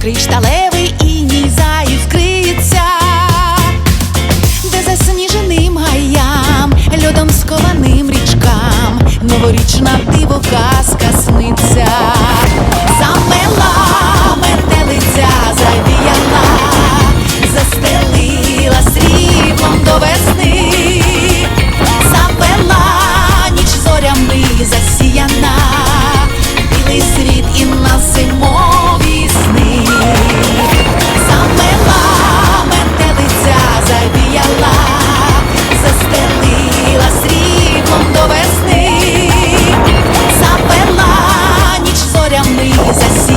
кришталевий Princess